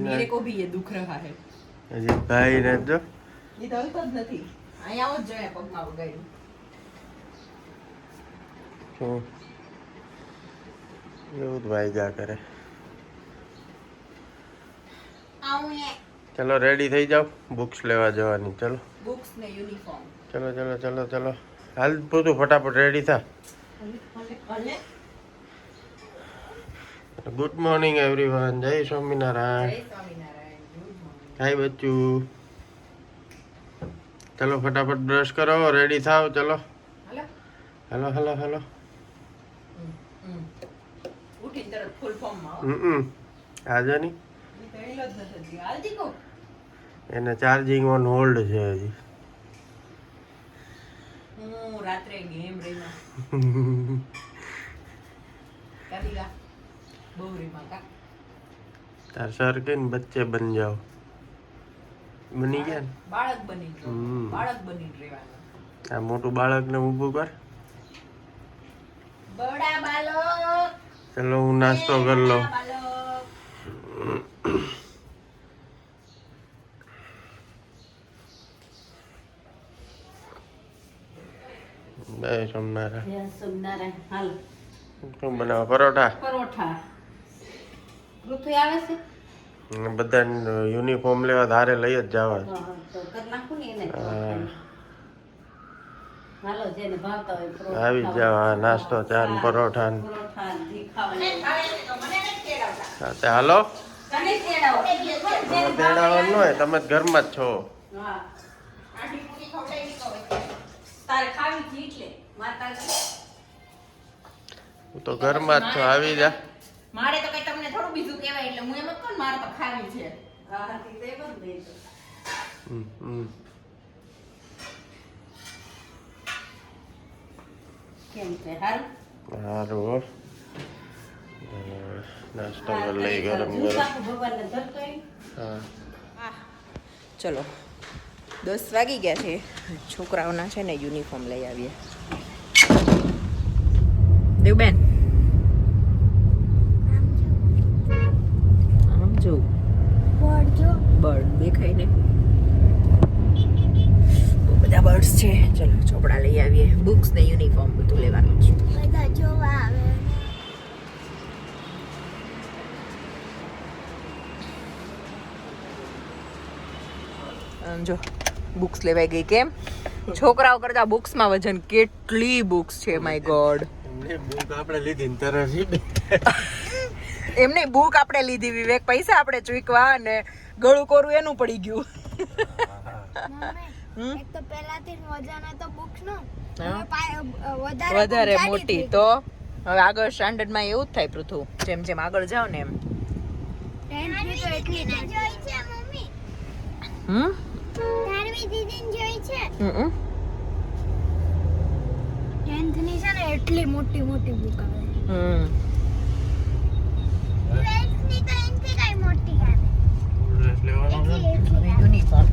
મેરે કો ભી ये दुख रहा है હજી ભાઈ ને જો એ તો હલતો જ નથી અહીંયા આવો જ જોઈએ પગમાં વગાડ્યું શું એવું જ વાગ્યા કરે આવું એ ચલો રેડી થઈ જાઓ બુક્સ લેવા જવાની ચલો બુક્સ ને યુનિફોર્મ ચલો ચલો ચલો ચલો હાલ બધું ફટાફટ રેડી થા ભલે ગુડ મોર્નિંગ એવરીવન જય સ્વામિનારાયણ હાય બચ્ચું ચલો ફટાફટ બ્રશ કરો રેડી થાવ ચલો હાલો હલો હલો આજે નહીં. એને ચાર્જિંગ ઓન હોલ્ડ છે હજી. રાત્રે ગેમ રમ્યા. તાર સર કે ને બચ્ચે બન જાઓ. બની ગયા બાળક બની ગયો. બાળક બની રહેવાનું આ મોટું બાળકને ઊભું કર. બડા બાળક. ચલો હું નાસ્તો કરી લઉં. બે સોમનારા જય સોમનારાયણ. હાલ. શું બનાવો? પરોઠા? પરોઠા. પૃથ્વી આવે છે? બધા યુનિફોર્મ લેવા ધારે લઈ જ જવા. હા, તો કરી નાખું ને એને. હાલો જેને ભાવતા હોય આવી જ જાવ નાસ્તો ચા ને પરોઠા ને ને હાલો. તને તેડાવો. તમે તેડાવાનું હોય તમે જ ઘરમાં જ છો. હા. તો હોય. તારે ખાવી છે એટલે માતાજી. હું તો ઘરમાં જ છો આવી જા. મારે તો કઈ કહેવાય એટલે હું એમ જ કહું મારે તો ખાવી છે. હા તે તો એમ જ દઈ દો. હમ, હમ. કેમ છે? હારું? સારું હો. અ, નાસ્તો લઈ ગરમ ગરમ. જુસાપુ ભગવાનને ધરતો હોય. હા. ચલો દસ વાગી ગયા છે. છોકરાઓના છે ને યુનિફોર્મ લઈ આવીએ. દેવબેન આમ જો બર્ડ દેખાય ને બહુ છે. ચલો ચોપડા લઈ આવીએ. બુક્સ ને યુનિફોર્મ બધું લેવાનું છે. બધા જોવા આવે. જો બુક્સ લેવાઈ ગઈ કેમ? છોકરાઓ કરતા બુક્સમાં વજન કેટલી બુક્સ છે માય ગોડ એમને બુક આપણે લીધી એમની બુક આપણે લીધી વિવેક પૈસા આપણે ચૂકવા અને ગળું કોરું એનું પડી ગયું? એક તો પહેલાથી વજન હતો વધારે વધારે મોટી તો હવે આગળ સ્ટાન્ડર્ડમાં એવું જ થાય પૃથુ જેમ જેમ આગળ જાવ ને એમ. એટલી છે મમ્મી? હમ? ધારવી દીદીને જોઈ છે? હમ ટેન્થની છે ને એટલી મોટી મોટી બુક આવે. હમ. મોટી આવે ડ્રેસ લેવાનો છે. યુનિફોર્મ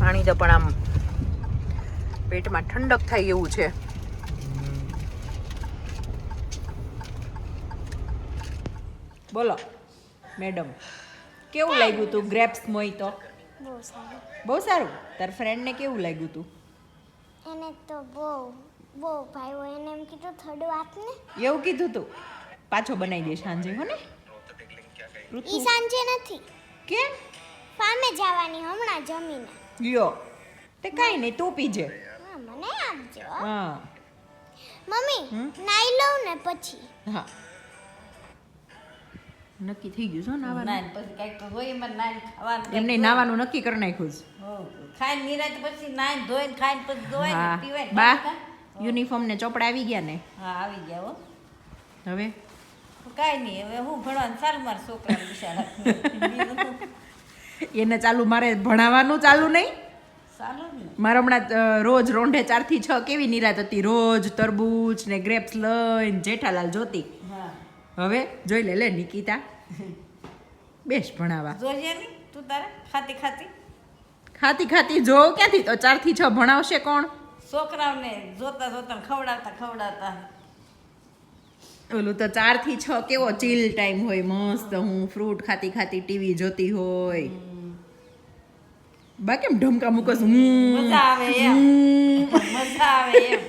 પાણી તો પણ આમ પેટમાં ઠંડક થાય એવું છે. બોલો મેડમ કેવું લાગ્યું તું ગ્રેપ્સ મોઈ તો? બહુ સારું. તાર ફ્રેન્ડને કેવું લાગ્યું તું? એને તો બહુ બહુ ભાઈ એને એમ કીધું થોડું વાત ને એવું કીધું તું? પાછો બનાવી દે સાંજે હો ને? ઈ સાંજે નથી. કેમ? ફામે જવાની હમણાં જમીને. લ્યો. તે કાંઈ નહીં તું પીજે હા મને આપજો હા. મમ્મી? નાઈ લઉં ને પછી. હા. નક્કી થઈ ગયું છે નાવાનું. નાઈન પછી કાંઈક તો હોય એમાં નાઈન ખાવાનું એમને નાવાનું નક્કી કરી નાખ્યું છે. ખાઈ હો. ખાઈને નિરાંતે પછી નાઈન ધોઈને ખાઈને પછી ધોઈને પીવાય. બા યુનિફોર્મ ને ચોપડા આવી ગયા ને. હા આવી ગયા હો. હવે? કાંઈ નહીં હવે હું ભણવાનું ચાલુ મારા છોકરા બિચારા એને ચાલુ મારે ભણાવવાનું ચાલુ નહીં? ને હમણાં રોજ રોંઢે ચારથી છ કેવી નિરાત હતી. રોજ તરબૂચ ને ગ્રેપ્સ લઈને જેઠાલાલ જોતી. હવે જોઈ લે લે નિકિતા. બેસ ભણાવા. જોઈએ તું તારે ખાતી ખાતી. ખાતી ખાતી જો ક્યાંથી? તો ચારથી છ ભણાવશે કોણ? છોકરાઓને જોતા જોતા ખવડાવતા ખવડાવતા. ઓલું તો ચારથી છ કેવો ચીલ ટાઈમ હોય મસ્ત હું ફ્રૂટ ખાતી ખાતી ટીવી જોતી હોય. બા કેમ ઢમકા મૂકસ? હું મજા આવે એમ. મજા આવે એમ.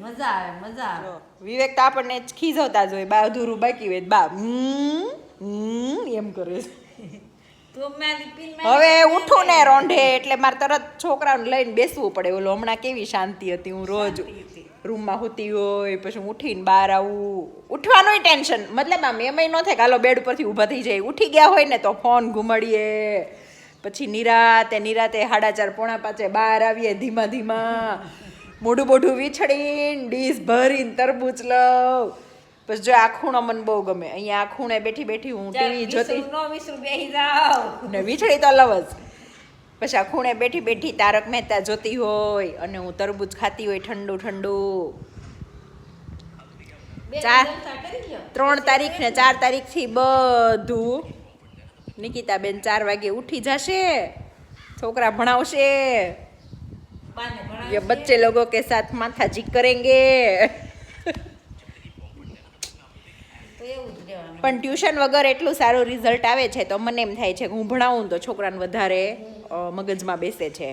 મજા આવે મજા આવે. વિવેક તો આપણને જ ખીજવતા જ હોય બા અધૂરું બાકી હોય બા હમ, હમ એમ કરે હવે ઉઠું ને રોંઢે એટલે મારે તરત છોકરાને લઈને બેસવું પડે. ઓલો હમણાં કેવી શાંતિ હતી હું રોજ રૂમમાં હોતી હોય પછી હું ઉઠીને બહાર આવું. ઉઠવાનું ટેન્શન. મતલબ આમ એમાંય ન થાય કે હાલો બેડ ઉપરથી ઊભા થઈ જાય. ઉઠી ગયા હોય ને તો ફોન ઘુમાડીએ. પછી નિરાતે નિરાતે સાડા ચાર પોણા પાંચે બહાર આવીએ ધીમા ધીમા. મોઢું બોઢું વીછળીને ડીશ ભરીને તરબૂચ લઉં. પછી જો આ ખૂણો મને બહુ ગમે. અહીંયા આ ખૂણે બેઠી બેઠી હું ટીવી જોતી નો તો લવ જ. પછી ખૂણે બેઠી બેઠી તારક મહેતા જોતી હોય અને હું તરબૂચ ખાતી હોય ઠંડુ ઠંડુ. ચાર ત્રણ તારીખ ને ચાર તારીખથી બધું. નિકિતા બેન ચાર વાગે ઉઠી જશે. છોકરા ભણાવશે. ये બચ્ચે લોકો કે સાથ માથાજી કરેંગે. એવું પણ ટ્યુશન વગર એટલું સારું રિઝલ્ટ આવે છે તો મને એમ થાય છે કે હું ભણાવું તો છોકરાને વધારે મગજમાં બેસે છે.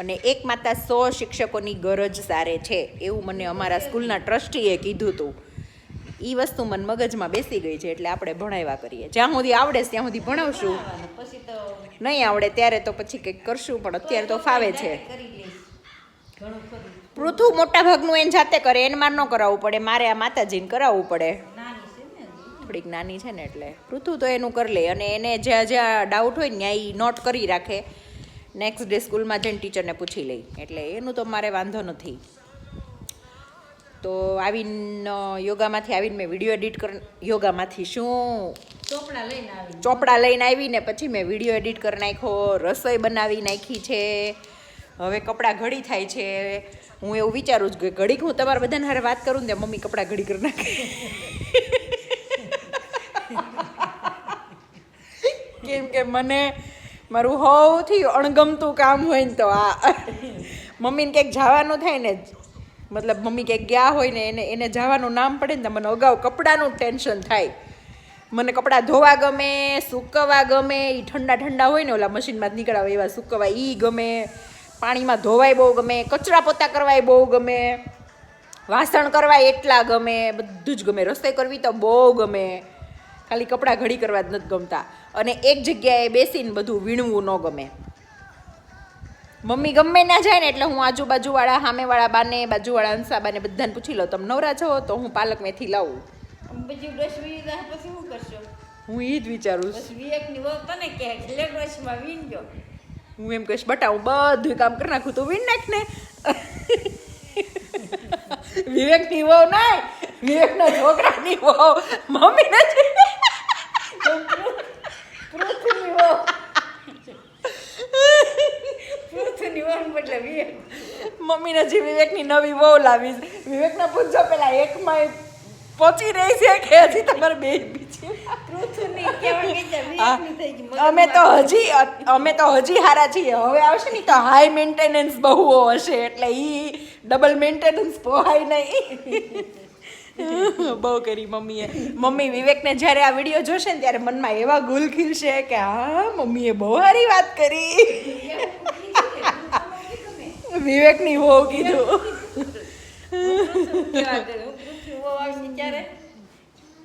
અને એક માતા સો શિક્ષકોની ગરજ સારે છે એવું મને અમારા સ્કૂલના ટ્રસ્ટીએ કીધું હતું એ વસ્તુ મને મગજમાં બેસી ગઈ છે એટલે આપણે ભણાવ્યા કરીએ. જ્યાં સુધી આવડે ત્યાં સુધી ભણાવશું. નહીં આવડે ત્યારે તો પછી કંઈક કરશું, પણ અત્યારે તો ફાવે છે. પૃથુ મોટા ભાગનું એને જાતે કરે, એને માર ન કરાવવું પડે, મારે આ માતાજીને કરાવવું પડે. થોડીક નાની છે ને એટલે. પૃથુ તો એનું કરી લે અને એને જ્યાં જ્યાં ડાઉટ હોય ત્યાં એ નોટ કરી રાખે. નેક્સ્ટ ડે સ્કૂલમાં જઈને ટીચરને પૂછી લઈ એટલે એનું તો મારે વાંધો નથી. તો આવીને યોગામાંથી આવીને મેં વીડિયો એડિટ કર યોગામાંથી શું? ચોપડા લઈને આવી ચોપડા લઈને આવીને પછી મેં વીડિયો એડિટ કરી નાખ્યો રસોઈ બનાવી નાખી છે. હવે કપડાં ઘડી થાય છે. હું એવું વિચારું છું કે ઘડીક હું તમારા બધાને હારે વાત કરું ને મમ્મી કપડાં ઘડી કરી નાખે. કેમ કે મને મારું સૌથી અણગમતું કામ હોય ને તો આ. મમ્મીને ક્યાંક જવાનું થાય ને, મતલબ મમ્મી ક્યાંક ગયા હોય ને એને એને જવાનું નામ પડે ને મને અગાઉ કપડાનું ટેન્શન થાય. મને કપડાં ધોવા ગમે, સૂકવવા ગમે એ ઠંડા ઠંડા હોય ને ઓલા મશીનમાં જ નીકળાવે એવા સૂકવવા એ ગમે. પાણીમાં ધોવાય બહુ ગમે, કચરા પોતા કરવાય બહુ ગમે. વાસણ કરવા એટલા ગમે, બધું જ ગમે. રસોઈ કરવી તો બહુ ગમે. ખાલી કપડાં ઘડી કરવા જ નથી ગમતા. અને એક જગ્યાએ બેસીને બધું વીણવું ન ગમે. મમ્મી ગમે ના જાય ને એટલે હું આજુબાજુવાળા સામેવાળા બાને બાજુવાળા અંસાબાને બધાને પૂછી લઉં તમે નવરા છો? તો હું પાલક મેથી લાવું. બીજી બ્રશ પછી શું કરશો? હું એ જ વિચારું છું. કે લે બ્રશમાં વીણજો. હું એમ કહીશ બટા હું બધું કામ કરી નાખું તું વીણ નાખ ને. વિવેકની વહુ નહીં વિવેકના છોકરાની વહુ. મમ્મી નથી પૃથ્વીની વહુ પૃથ્વીની વહુ બદલે વિવેક મમ્મીને જે વિવેકની નવી વહુ લાવીશ. વિવેકના પૂછજો પેલા એકમાં પહોંચી રહી છે કે હજી તમારે બે બીજી અમે તો હજી અમે તો હજી હારા છીએ. હવે આવશે ને તો હાઈ મેન્ટેનન્સ બહુ હશે એટલે ઈ ડબલ મેન્ટેનન્સ પોહાય નહીં. બહુ કરી મમ્મીએ. મમ્મી વિવેકને જ્યારે આ વીડિયો જોશે ને ત્યારે મનમાં એવા ગુલ ખીલશે કે હા મમ્મીએ બહુ સારી વાત કરી. વિવેકની હો કીધું. કેવા કરે પૃથ્વી વહુ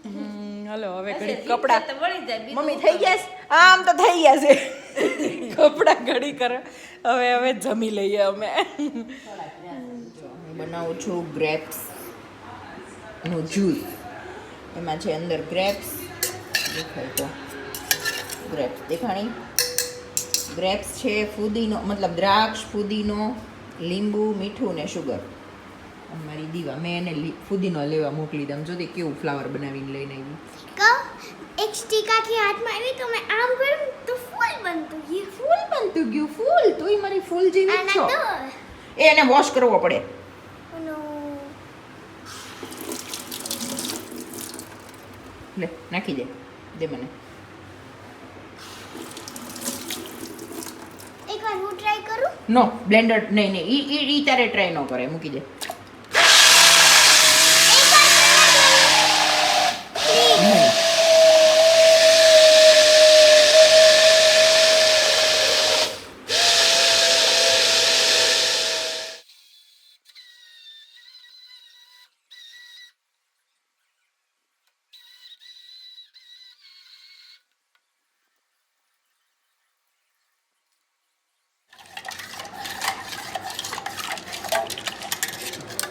હમ, હલો હવે ઘડી કપડા કપડાં તો વળી જાય બીજું મમ્મી થઈ ગયા છે? આમ તો થઈ ગયા છે. કપડાં ઘડી કરે. હવે હવે જમી લઈએ અમે. બનાવું છું ગ્રેપ્સનું જ્યુસ એમાં છે અંદર ગ્રેપ્સ દેખાય તો. ગ્રેપ્સ દેખાણી. ગ્રેપ્સ છે ફુદીનો મતલબ દ્રાક્ષ ફુદીનો લીંબુ મીઠું ને શુગર મારી દીવા મેં એને ફુદીનો લેવા મોકલી દઉં જો તે કેવું ફ્લાવર બનાવીને લઈને આવી. કહો એક સ્ટીકાથી હાથમાં આવી તો મેં આમ કર્યું તો ફૂલ બનતું ગયું. ફૂલ બનતું ગયું ફૂલ? તુંય મારી ફૂલ જેવી જ છો. એ એને વોશ કરવો પડે. લે નાખી દે. દે મને એકવાર હું ટ્રાય કરું નો બ્લેન્ડર નહીં નહીં એ એ તારે ટ્રાય ન કરે મૂકી દે નહીં.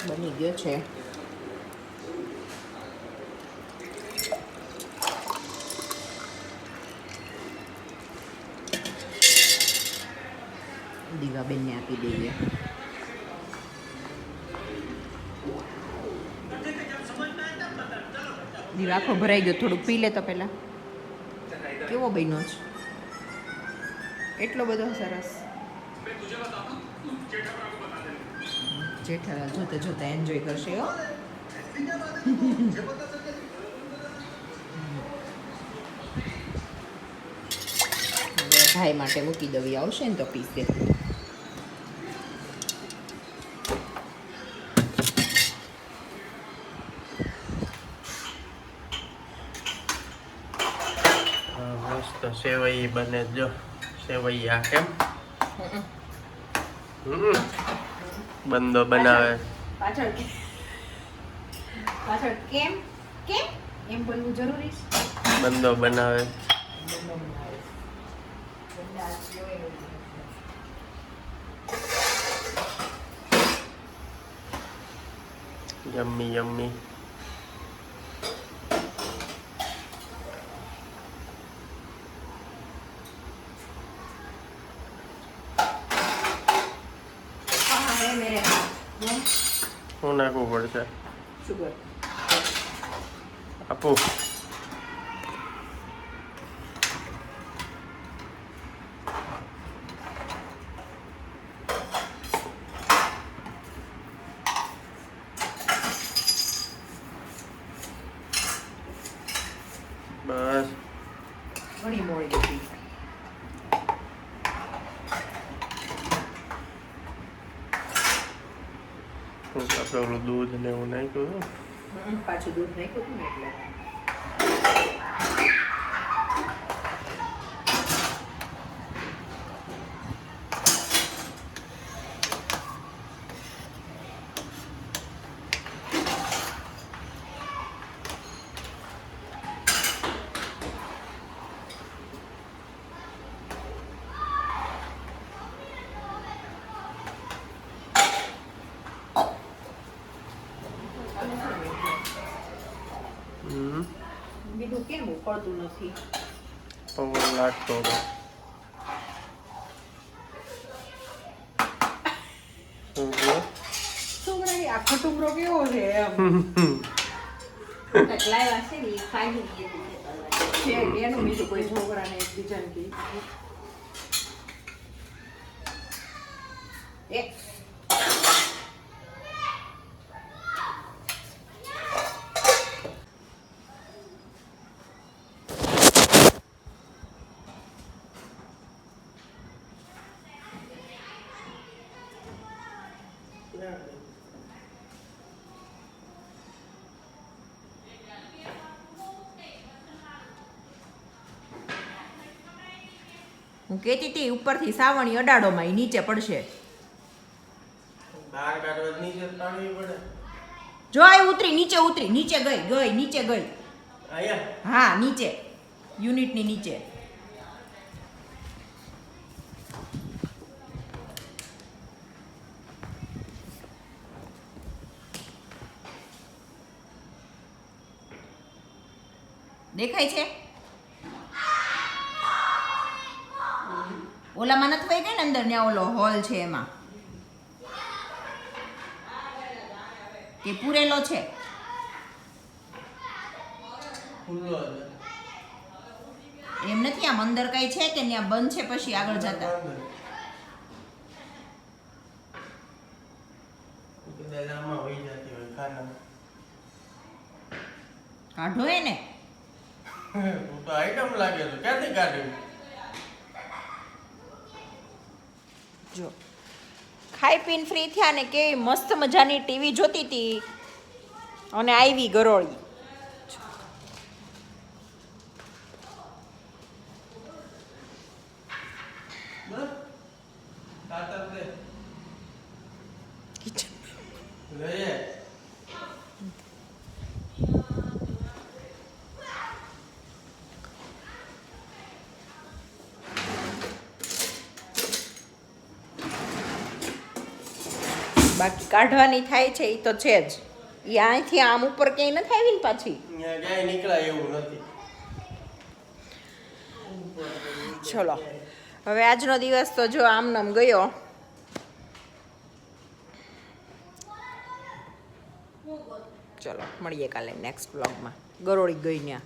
બની ગયો છે. દીવાબેનને આપી દઈએ. દીવા આખો ભરાઈ ગયો, થોડુંક પી લે તો પહેલાં. કેવો બન્યો છે? એટલો બધો સરસ. જેઠાલાલ જોતા જોતા એન્જોય કરશે હો. ભાઈ માટે મૂકી દવી આવશે ને તો પીસે. મસ્ત સેવઈ બને જો સેવૈયા કેમ? હમ. બંદો બનાવે પાછળ પાછળ કેમ કેમ એમ બોલવું જરૂરી છે બંદો બનાવે યમ્મી યમ્મી શું નાખવું પડશે? આપો આપું. બસ. ઘણી મોડી પેલું દૂધ ને એવું નાખ્યું હતું. પાછું દૂધ નાખ્યું હતું ને એટલે હમ ઉકળતું નથી. પવન લાગતો હતો. આખો ટુકડો કેવો છે એમ. લાવ્યા છે ને છે. એનું બીજું કોઈ છોકરાને એકબીજાને કે હું કહેતી હતી ઉપરથી સાવણી અડાડોમાં એ નીચે પડશે. જો આ ઉતરી નીચે ઉતરી નીચે ગઈ ગઈ નીચે ગઈ. હા નીચે. યુનિટની નીચે. દેખાય છે? ઓલામાં નથી વહી ગઈ ને અંદર? ત્યાં ઓલો હોલ છે એમાં. કે પૂરેલો છે? એમ નથી આમ અંદર કઈ છે કે ત્યાં બંધ છે પછી આગળ જતા? કાઢો એને. તો આઈટમ લાગે તો ક્યાંથી કાઢ્યું? જો. ખાઈ પીને ફ્રી થયા ને કેવી મસ્ત મજાની ટીવી જોતી હતી અને આવી ગરોળી બસ ખાતર દે કિચન લઈએ બાકી કાઢવાની થાય છે એ તો છે જ. એ અહીંથી આમ ઉપર ક્યાંય નથી આવી ને પાછી નીકળાય એવું નથી. ચલો. હવે આજનો દિવસ તો જો આમ નમ ગયો. ચલો મળીએ કાલે નેક્સ્ટ બ્લોગમાં ગરોળી ગઈ ત્યાં